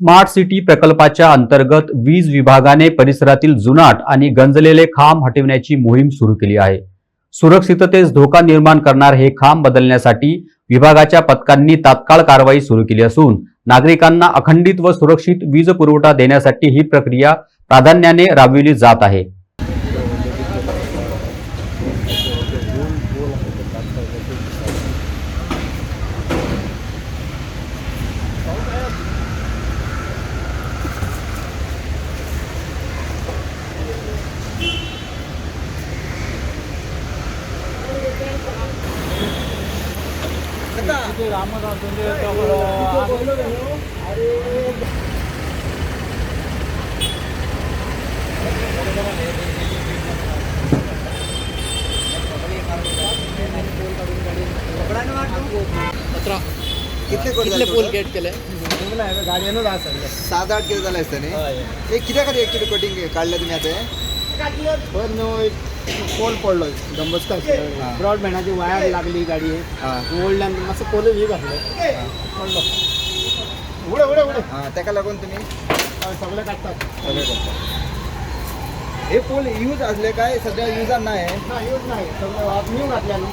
Smart city प्रकल्पाच्या अंतर्गत वीज विभागाने परिसरातील जुनाट आणि गंजलेले खांब हटविण्याची मोहीम सुरू केली आहे. सुरक्षिततेस धोका निर्माण करणार हे खांब बदलण्यासाठी विभागाच्या पथकांनी तात्काळ कारवाई सुरू केली असून नागरिकांना अखंडित व सुरक्षित वीज पुरवठा देण्यासाठी ही प्रक्रिया प्राधान्याने राबविली जात आहे. कितले पोल? गेट केले. गाडयानूच सात आठ किलो झाले असते न्ही हे कित्या खातीर एक्चुअली कटिंग काढले तुम्ही आता पण न्हू पोल पडलो डंबस्का हा. ब्रॉडबँडाची वायर लागली गाडी हा. वडल्यान मातसो पोल ही घातलो. पडलो. उडे उडे उडे. हा ताका लागून तुम्ही? सगळे काडटात सगळे हे पोल यूज असले काय? सध्या युजान नाही. ना यूज नाही. सगळं न्यू घातल्या न्हू